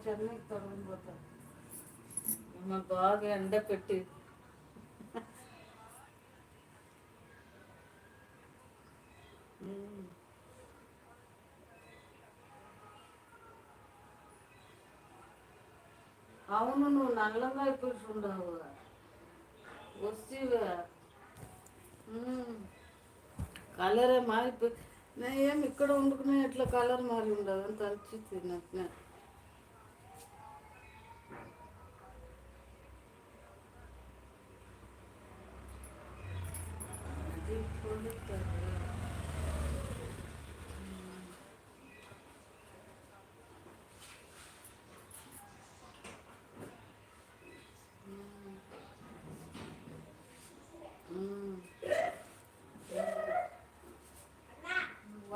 చెన్నైకి తొలగిపోతాను మా బాగా ఎండ పెట్టి. అవును నువ్వు నల్లగా అయిపోతుండవు. వస్తీవే. కలరే మారిపోయి నేను ఏం ఇక్కడ వండుకునే ఇట్లా కలర్ మారి ఉండదు. అంత అరిచి తిన్నట్నే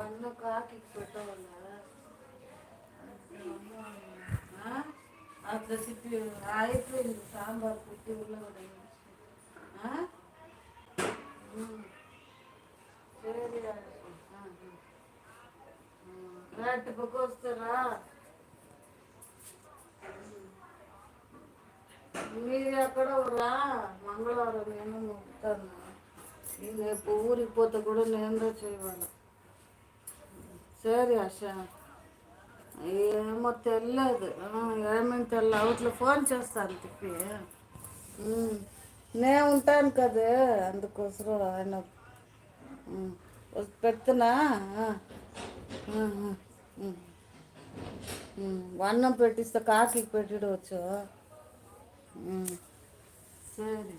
ಅನ್ನಕ್ಕೆ ಹಾಕಿ ಕೊಟ್ಟವಲ್ಲ ಅದ್ರ ಸಿಪ್ಪಿ ಆಯಿತು ಇಲ್ಲಿ ಸಾಂಬಾರು ಕುಟ್ಟಿ ಉಳ್ಳಗಡೆ మీరు ఎక్కడ రా మంగళవారం నేను ఉంటాను. రేపు ఊరికి పోతే కూడా నేను చేయాలి సరే ఆశ. ఏమో తెలియదు ఏమేమి తెల్ల అవట్లా ఫోన్ చేస్తాను తిప్పి. నేను ఉంటాను కదా అందుకోసం ఆయన. పెడుతున్నా. అన్నం పెట్టిస్తే కాకి పెట్టిడవచ్చు. ம் சரி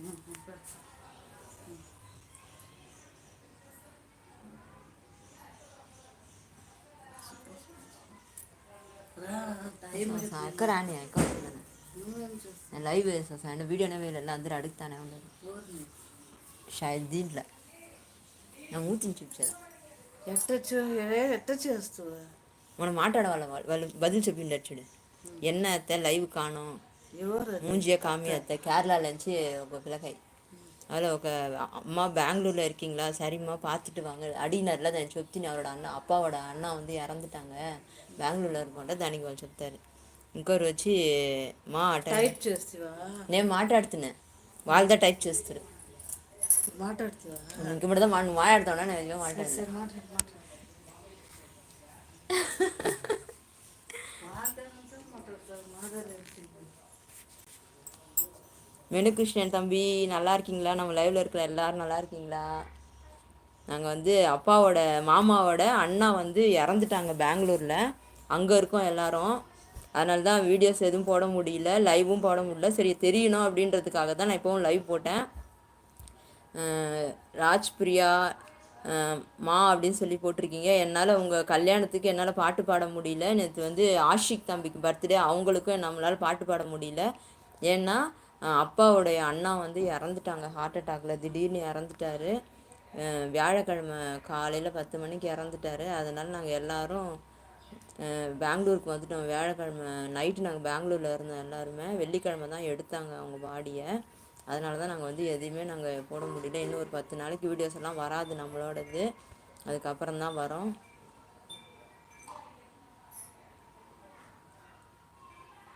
ಅಕ್ಕ ರಾಣಿ ಅಕ್ಕ ಲೈವ್ ಸಣ್ಣ ವೀಡಿಯೋನೇ ಇಲ್ಲ ಅಂದ್ರೆ ಅಡುಗ್ತಾನೆ ಅವನು ಶಾಯದ್ ದೀನ್ಲ ನಾವು ಊತಿನ ಚಿಪ್ಸಲ್ಲ ఎట్టచ్చు ఎట్టచ్చు వస్తుంది మనం మాట్లాడవాళ్ళ వాళ్ళు బదులు చెప్పిండచ్చుడు ఎన్న అయితే లైవ్ కాను மூஞ்சிய காமி அத்தை கேரளால இருந்துச்சு ఒక పిల్లకాయ அதில் ఒక అమ్మ బెంగళూరులో இருக்கீங்களா சரிம்மா பார்த்துட்டு வாங்க అడిగినారుல దాన్ని చెప్తుంది அவரோட அண்ணா அப்பாவோட அண்ணா வந்து ఇறந்துட்டாங்க బెంగళూరులో இருக்கோంట దానికి వాళ్ళు చెప్తారు ఇంకోరు వచ్చి మా టైప్ చేస్తావా నేను మాట్లాడుతున్నా వాళ్ళదా టైప్ చేస్తారు మాట్లాడుతావా ఇంక ఇప్పుడు నువ్వు మాట్లాడతావునా నేను మాట్లాడతాను మాట్లాడు மெனுகிருஷ்ணன் தம்பி நல்லா இருக்கீங்களா? நம்ம லைவ்ல இருக்கிற எல்லாரும் நல்லா இருக்கீங்களா? நாங்கள் வந்து அப்பாவோட மாமாவோட அண்ணா வந்து இறந்துட்டாங்க பெங்களூரில். அங்கே இருக்கோம் எல்லாரும். அதனால தான் வீடியோஸ் எதுவும் போட முடியல லைவும் போட முடியல. சரி தெரியணும் அப்படின்றதுக்காக தான் நான் இப்போவும் லைவ் போட்டேன். ராஜ்பிரியா மா அப்படின்னு சொல்லி போட்டிருக்கீங்க. என்னால் உங்கள் கல்யாணத்துக்கு என்னால் பாட்டு பாட முடியல. நேற்று வந்து ஆஷிக் தம்பிக்கு பர்த்டே அவங்களுக்கும் நம்மளால் பாட்டு பாட முடியல. ஏன்னா அப்பாவுடைய அண்ணா வந்து இறந்துட்டாங்க. ஹார்ட் அட்டாக்ல திடீர்னு இறந்துட்டாரு. வியாழக்கிழமை காலையில் பத்து மணிக்கு இறந்துட்டாரு. அதனால் நாங்கள் எல்லாரும் பெங்களூருக்கு வந்துட்டோம். வியாழக்கிழமை நைட்டு நாங்கள் பெங்களூரில் இருந்தோம் எல்லாருமே. வெள்ளிக்கிழமை தான் எடுத்தாங்க அவங்க பாடியை. அதனால தான் நாங்கள் வந்து எதையுமே நாங்கள் போட முடியல. இன்னும் ஒரு பத்து நாளைக்கு வீடியோஸ் எல்லாம் வராது நம்மளோடது. அதுக்கப்புறம் தான் வரோம்.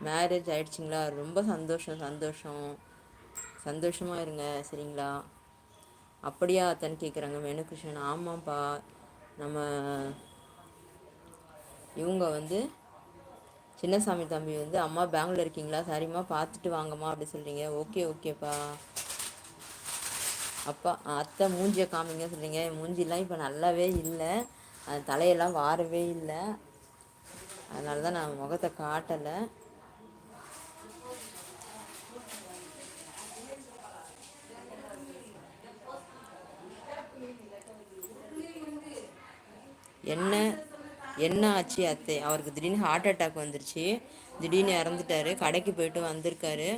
மேரேஜ் ஆயிடுச்சுங்களா? ரொம்ப சந்தோஷம் சந்தோஷம். சந்தோஷமாக இருங்க சரிங்களா? அப்படியா அத்தன்னு கேட்குறாங்க மெனுகிருஷ்ணன் ஆமாம்ப்பா நம்ம இவங்க வந்து சின்னசாமி தம்பி வந்து அம்மா பெங்களூர் இருக்கீங்களா? சரிம்மா பார்த்துட்டு வாங்கம்மா அப்படி சொல்கிறீங்க ஓகே ஓகேப்பா. அப்பா அத்தை மூஞ்சியை காமிங்க சொல்கிறீங்க மூஞ்சிலாம் இப்போ நல்லாவே இல்லை. அது தலையெல்லாம் வாரவே இல்லை. அதனால தான் நான் முகத்தை காட்டலை. என்ன என்ன ஆச்சு அத்தை? அவருக்கு திடீர்னு ஹார்ட் அட்டாக் வந்துருச்சு. திடீர்னு இறந்துட்டாரு. கடைக்கு போயிட்டு வந்திருக்காரு.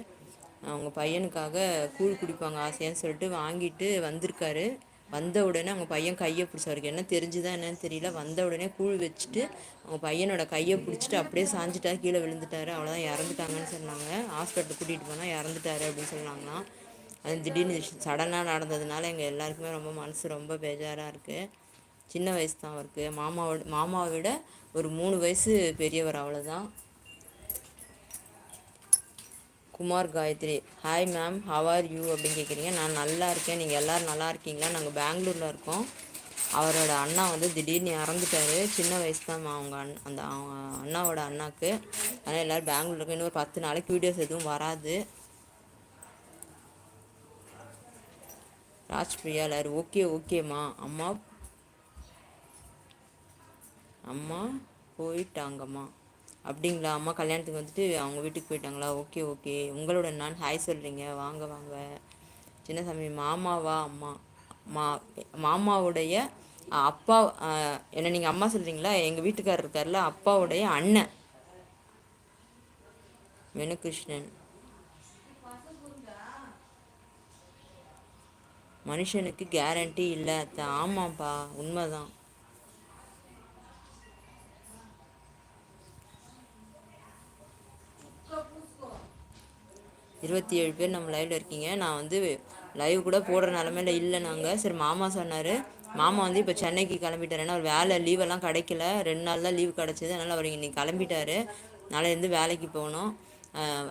அவங்க பையனுக்காக கூழ் குடிப்பாங்க ஆசையான்னு சொல்லிட்டு வாங்கிட்டு வந்திருக்காரு. வந்த உடனே அவங்க பையன் கையை பிடிச்சி அவருக்கு என்ன தெரிஞ்சுதா என்னன்னு தெரியல. வந்த உடனே கூழ் வச்சுட்டு அவங்க பையனோட கையை பிடிச்சிட்டு அப்படியே சாஞ்சிட்டா கீழே விழுந்துட்டாரு. அவ்வளோதான் இறந்துட்டாங்கன்னு சொன்னாங்க. ஹாஸ்பிட்டல் கூட்டிகிட்டு போனால் இறந்துட்டாரு அப்படின்னு சொன்னாங்களாம். அது திடீர்னு சடனாக நடந்ததுனால எங்கள் எல்லாருக்குமே ரொம்ப மனசு ரொம்ப பேஜாராக இருக்குது சின்ன வயசு தான் அவருக்கு. மாமாவோட மாமாவை விட ஒரு மூணு வயசு பெரியவர் அவ்வளோதான் Kumar Gayathri hi ma'am how are you அப்படின்னு கேட்குறீங்க நான் நல்லா இருக்கேன். நீங்கள் எல்லோரும் நல்லா இருக்கீங்களா? நாங்கள் பெங்களூரில் இருக்கோம். அவரோட அண்ணா வந்து திடீர்னு இறந்துட்டாரு. சின்ன வயசு தான் அவங்க அண் அந்த அவங்க அண்ணாவோட அண்ணாக்கு. அதனால் எல்லோரும் பெங்களூர் இருக்கோம். இன்னொரு பத்து நாளைக்கு வீடியோஸ் எதுவும் வராது. ராஜ்பிரியா எல்லாரும் ஓகே ஓகேம்மா அம்மா அம்மா போயிட்டாங்கம்மா. அப்படிங்களா? அம்மா கல்யாணத்துக்கு வந்துட்டு அவங்க வீட்டுக்கு போயிட்டாங்களா? Okay okay. உங்களோட நான் ஹாய் சொல்கிறீங்க வாங்க வாங்க. சின்னசாமி மாமாவா? அம்மா. மா மாமாவுடைய அப்பா என்ன நீங்கள் அம்மா சொல்கிறீங்களா எங்கள் வீட்டுக்காரர் இருக்கார்ல அப்பாவுடைய அண்ணன். வெணுகிருஷ்ணன் மனுஷனுக்கு கேரண்டி இல்லை ஆமாம்ப்பா உண்மைதான். இருபத்தி ஏழு பேர் நம்ம லைவ்ல இருக்கீங்க. நான் வந்து லைவ் கூட போடுற நிலமையில இல்லை நாங்கள் சரி மாமா சொன்னார். மாமா வந்து இப்போ சென்னைக்கு கிளம்பிட்டார். ஏன்னா அவர் வேலை லீவெல்லாம் கிடைக்கல. ரெண்டு நாள் தான் லீவ் கிடச்சிது. அதனால் அவர் இன்னைக்கு கிளம்பிட்டாரு. நாளையிலேருந்து வேலைக்கு போகணும்.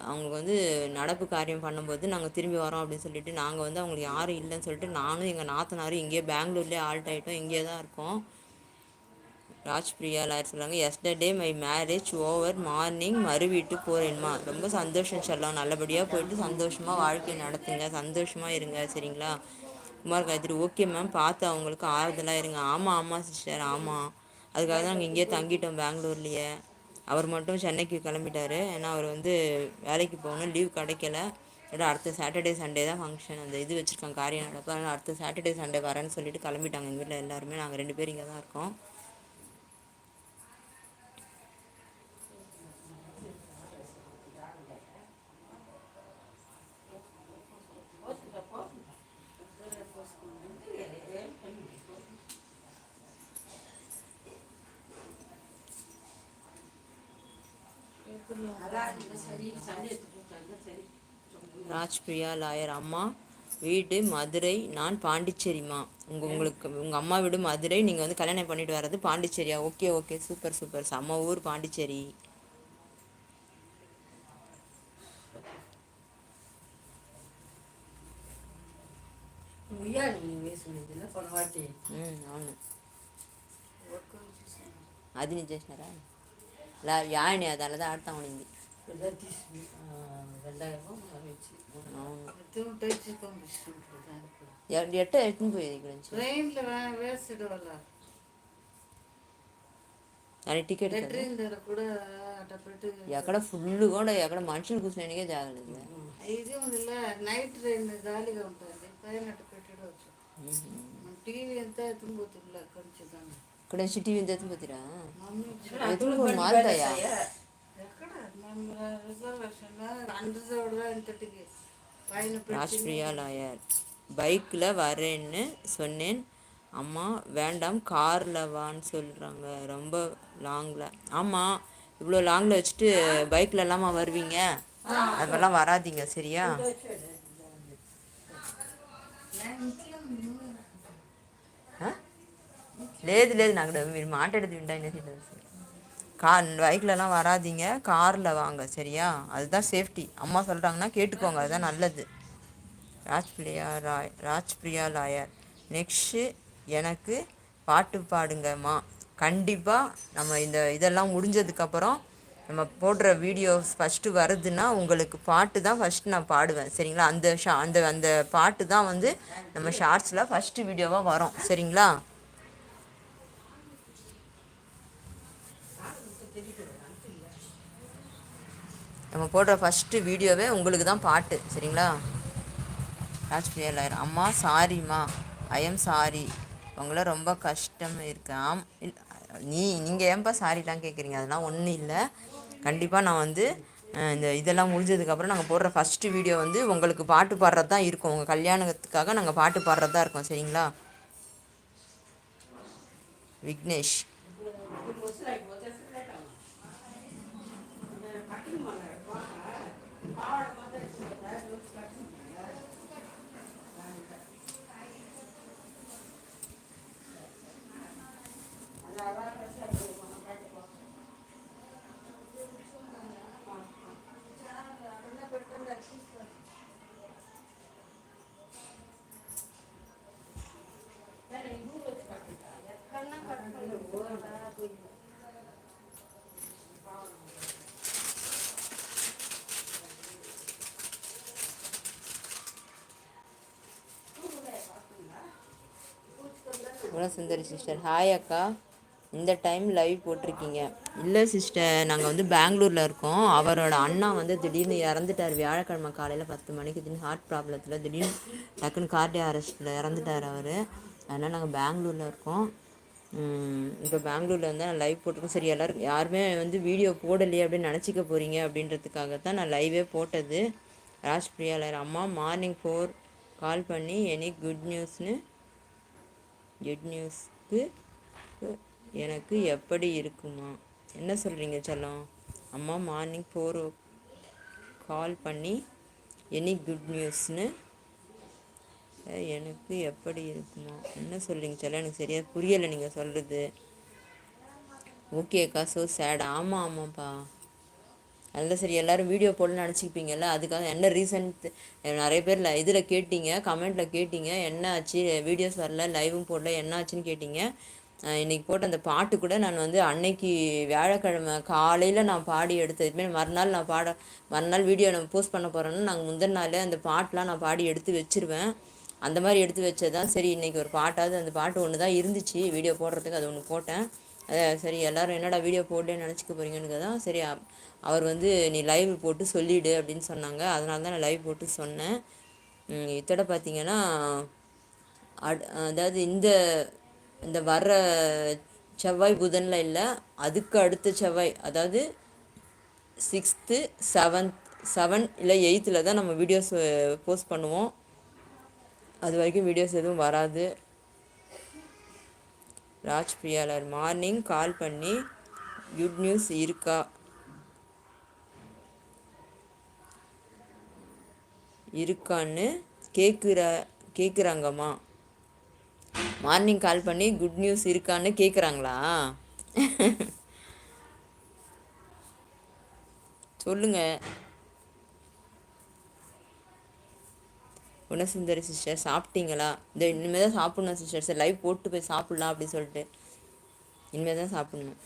அவங்களுக்கு வந்து நடப்பு காரியம் பண்ணும்போது நாங்கள் திரும்பி வரோம் அப்படின்னு சொல்லிட்டு நாங்கள் வந்து அவங்களுக்கு யாரும் இல்லைன்னு சொல்லிட்டு நானும் எங்கள் நாத்தனாரும் இங்கேயே பெங்களூர்லேயே ஆல்ட் ஆகிட்டோம் இங்கே தான் இருக்கோம். ராஜ்பிரியா லாயர் சொல்லுவாங்க yesterday my marriage over morning மறு வீட்டு போகிறேன்மா ரொம்ப சந்தோஷம் சொல்லலாம் நல்லபடியாக போயிட்டு சந்தோஷமாக வாழ்க்கையை நடத்துங்க. சந்தோஷமாக இருங்க சரிங்களா? குமார் காயத்ரி ஓகே மேம் பார்த்து அவங்களுக்கு ஆறுதலாக இருங்க. ஆமாம் ஆமாம் சிஸ்டர் ஆமாம் அதுக்காக தான் நாங்கள் இங்கேயே தங்கிட்டோம் பெங்களூர்லேயே. அவர் மட்டும் சென்னைக்கு கிளம்பிட்டார். ஏன்னா அவர் வந்து வேலைக்கு போகணும். லீவ் கிடைக்கல. ஏன்னா அடுத்த சாட்டர்டே சண்டே தான் ஃபங்க்ஷன் அந்த இது வச்சுருக்காங்க காரியம் நடக்கும். அதனால் அடுத்த சாட்டர்டே சண்டே வரேன்னு சொல்லிட்டு கிளம்பிட்டாங்க. எங்கள் வீட்டில் எல்லாருமே. நாங்கள் ரெண்டு பேரும் இங்கே தான் இருக்கோம். ராஜ்பிரியா லாயர் அம்மா வீடு மதுரை நான் பாண்டிச்சேரிம்மா உங்கள் உங்களுக்கு உங்கள் அம்மா வீடு மதுரை நீங்கள் வந்து கல்யாணம் பண்ணிட்டு வர்றது பாண்டிச்சேரியா. Okay okay. Super super. செம்ம ஊர் பாண்டிச்சேரி. அது நிஜேஷ்னரா చేసినారా లా యాని అది అలాదే ఆడుతా ఉండింది పిల్లలు తీసుకుని వెళ్ళాము వచ్చి అవును ఎత్తుకు తెచ్చి పంపిస్తుంటారు దానికి ఎ- ఎట్ట ఎట్టుని పోయేది ఇక్కడ నుంచి ట్రైన్లో వేస్తాడు వాళ్ళ దాని టికెట్ కదా ట్రైన్ దగ్గర కూడా అట్ట పెట్టి ఎక్కడ ఫుల్ కూడా ఎక్కడ మనుషులు కూర్చునేకే జాగలేదు ఇది ఉందిలే నైట్ ట్రైన్ గాలిగా ఉంటుంది పైన అట్ట పెట్టడవచ్చు టీవీ ఎంత ఎత్తుకుపోతుందిలే కొంచెం దాన్ని ఇక్కడ నుంచి టీవీ తెచ్చిపోతురా మమ్మీ ఎత్తుకు మారుతాయా ఎక్కడ మేము రిజర్వేషన్ అన్రిజర్వ్డ్గా ఇంతటికి పైన పెట్టి ராஜ்பிரியா லாயர் பைக்கில் வரேன்னு சொன்னேன் அம்மா வேண்டாம் காரில் வான்னு சொல்கிறாங்க ரொம்ப லாங்கில் ஆமாம் இவ்வளோ லாங்கில் வச்சுட்டு பைக்கில் எல்லாமா வருவீங்க அதெல்லாம் வராதீங்க சரியா ఆ? లేదు లేదు నాకు డబ్బు మీరు మాట్లాడేది వింటానే తెలియదు సార్ கார் பைக்லலாம் வராதீங்க காரில் வாங்க சரியா அதுதான் சேஃப்டி அம்மா சொல்கிறாங்கன்னா கேட்டுக்கோங்க அதுதான் நல்லது ராஜ்பிரியா ராய் ராஜ்பிரியா லாயர் நெக்ஸ்ட்டு எனக்கு பாட்டு பாடுங்கம்மா கண்டிப்பாக நம்ம இந்த இதெல்லாம் முடிஞ்சதுக்கப்புறம் நம்ம போடுற வீடியோஸ் ஃபஸ்ட்டு வருதுன்னா உங்களுக்கு பாட்டு தான் ஃபஸ்ட்டு நான் பாடுவேன் சரிங்களா அந்த ஷா அந்த அந்த பாட்டு தான் வந்து நம்ம ஷார்ட்ஸில் ஃபஸ்ட்டு வீடியோவாக வரும் சரிங்களா நம்ம போடுற ஃபஸ்ட்டு வீடியோவே உங்களுக்கு தான் பாட்டு சரிங்களா? ராஜ்பிரியா லாயர் அம்மா சாரிம்மா ஐ எம் சாரி உங்களை ரொம்ப கஷ்டம் இருக்காம் நீ நீங்கள் ஏன்பா சாரிலாம் கேட்குறீங்க அதெல்லாம் ஒன்றும் இல்லை. கண்டிப்பாக நான் வந்து இந்த இதெல்லாம் முடிஞ்சதுக்கப்புறம் நாங்கள் போடுற ஃபஸ்ட்டு வீடியோ வந்து உங்களுக்கு பாட்டு பாடுறது தான் இருக்கும். உங்கள் கல்யாணத்துக்காக நாங்கள் பாட்டு பாடுறது தான் இருக்கோம் சரிங்களா? விக்னேஷ். சுந்தரி சிஸ்டர். ஹாய் அக்கா. இந்த டைம் லைவ் போட்டிருக்கீங்க. இல்லை சிஸ்டர் நாங்கள் வந்து பெங்களூரில் இருக்கோம். அவரோட அண்ணா வந்து திடீர்னு இறந்துட்டார். வியாழக்கிழமை காலையில் பத்து மணிக்கு திடீர்னு ஹார்ட் ப்ராப்ளத்தில் திடீர்னு டக்குன்னு கார்டியா அரெஸ்ட்டில் இறந்துட்டார் அவர். அதனால் நாங்கள் பெங்களூரில் இருக்கோம். இப்போ பெங்களூரில் வந்து நான் லைவ் போட்டிருக்கோம். சரி எல்லோரும் யாருமே வந்து வீடியோ போடலையே அப்படின்னு நினச்சிக்க போகிறீங்க அப்படின்றதுக்காக தான் நான் லைவே போட்டது. ராஜ்பிரியாலர் அம்மா மார்னிங் ஃபோர் கால் பண்ணி எனி குட் நியூஸ்னு குட் நியூஸ்க்கு எனக்கு எப்படி இருக்குமா? என்ன சொல்கிறீங்க செல்லம்? அம்மா மார்னிங் ஃபோர் கால் பண்ணி எனி குட் நியூஸ்னு எனக்கு எப்படி இருக்குமா? என்ன சொல்கிறீங்க செல்லம்? எனக்கு சரியாக புரியலை நீங்கள் சொல்கிறது ஓகேக்கா ஸோ சேட் ஆமாம் ஆமாம்ப்பா அதனால சரி எல்லோரும் வீடியோ போடணும்னு நினச்சிப்பீங்கல்ல அதுக்காக என்ன ரீசன் நிறைய பேர் இதில் கேட்டீங்க கமெண்ட்டில் கேட்டீங்க என்ன ஆச்சு வீடியோஸ் வரல லைவும் போடல என்ன ஆச்சுன்னு கேட்டீங்க. இன்றைக்கி இன்னைக்கு போட்ட அந்த பாட்டு கூட நான் வந்து அன்னைக்கு வியாழக்கிழமை காலையில் நான் பாடி எடுத்தது. இதுமாரி மறுநாள் நான் பாட மறுநாள் வீடியோ நான் போஸ்ட் பண்ண போகிறேன்னா நாங்கள் முந்தின நாளே அந்த பாட்டெலாம் நான் பாடி எடுத்து வச்சிருவேன். அந்த மாதிரி எடுத்து வச்சதான் சரி இன்றைக்கி ஒரு பாட்டாவது அந்த பாட்டு ஒன்று தான் இருந்துச்சு வீடியோ போடுறதுக்கு அது ஒன்று போட்டேன். சரி எல்லாரும் என்னடா வீடியோ போட்டு நினச்சிக்க போகிறீங்கன்னு தான் சரி அவர் வந்து நீ லைவ் போட்டு சொல்லிடு அப்படின்னு சொன்னாங்க. அதனால தான் நான் லைவ் போட்டு சொன்னேன். இத்தட பார்த்தீங்கன்னா அட் அதாவது இந்த இந்த வர்ற செவ்வாய் புதனில் இல்லை அதுக்கு அடுத்த செவ்வாய் அதாவது சிக்ஸ்த்து செவன்த் செவன் இல்லை எயித்தில் தான் நம்ம வீடியோஸ் போஸ்ட் பண்ணுவோம். அது வரைக்கும் வீடியோஸ் எதுவும் வராது. ராஜ்பிரியாளர் மார்னிங் கால் பண்ணி குட் நியூஸ் இருக்கா? இருக்கான்னு கேட்குற கேட்குறாங்கம்மா மார்னிங் கால் பண்ணி குட் நியூஸ் இருக்கான்னு கேட்குறாங்களா சொல்லுங்க. குணசுந்தரி சிஸ்டர் சாப்பிட்டீங்களா? இந்த இனிமேல் தான் சாப்பிட்ணும் சிஸ்டர். சரி லைவ் போட்டு போய் சாப்பிட்லாம் அப்படின்னு சொல்லிட்டு. இனிமேல் தான் சாப்பிட்ணும்.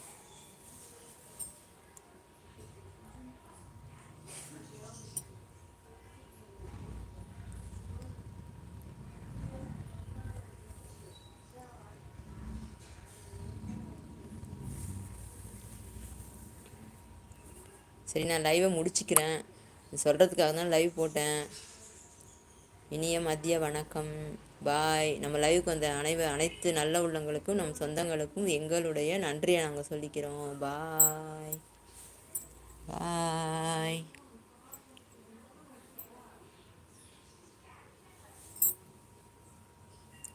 சரி நான் லைவை முடிச்சுக்கிறேன். சொல்கிறதுக்காக தான் லைவ் போட்டேன். இனிய மதிய வணக்கம். பாய். நம்ம லைவுக்கு வந்த அனைவ அனைத்து நல்ல உள்ளங்களுக்கும் நம் சொந்தங்களுக்கும் எங்களுடைய நன்றியை நாங்கள் சொல்லிக்கிறோம். பாய். பாய்.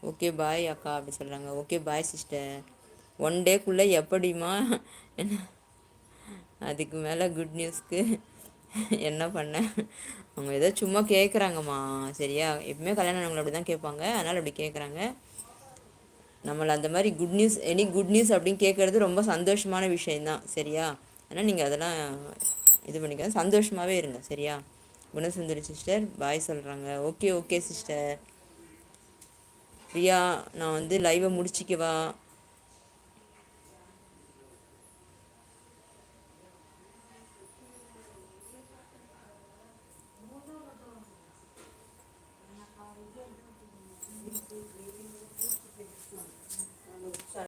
ஓகே பாய் அக்கா அப்படி சொல்கிறாங்க ஓகே பாய் சிஸ்டர் ஒன் டேக்குள்ளே எப்படிம்மா? என்ன? அதுக்கு மேலே குட் நியூஸ்க்கு என்ன பண்ண? அவங்க ஏதோ சும்மா கேட்குறாங்கம்மா சரியா? எப்பவுமே கல்யாணம் அப்படி தான் கேட்பாங்க. அதனால் அப்படி கேட்குறாங்க நம்மளை அந்த மாதிரி good news any good news அப்படின்னு கேட்குறது ரொம்ப சந்தோஷமான விஷயந்தான் சரியா? ஆனால் நீங்கள் அதெல்லாம் இது பண்ணிக்க சந்தோஷமாகவே இருங்க. சரியா? குணசுந்தரி சிஸ்டர் பாய் சொல்கிறாங்க ஓகே ஓகே சிஸ்டர் பிரியா நான் வந்து லைவை முடிச்சிக்கவா?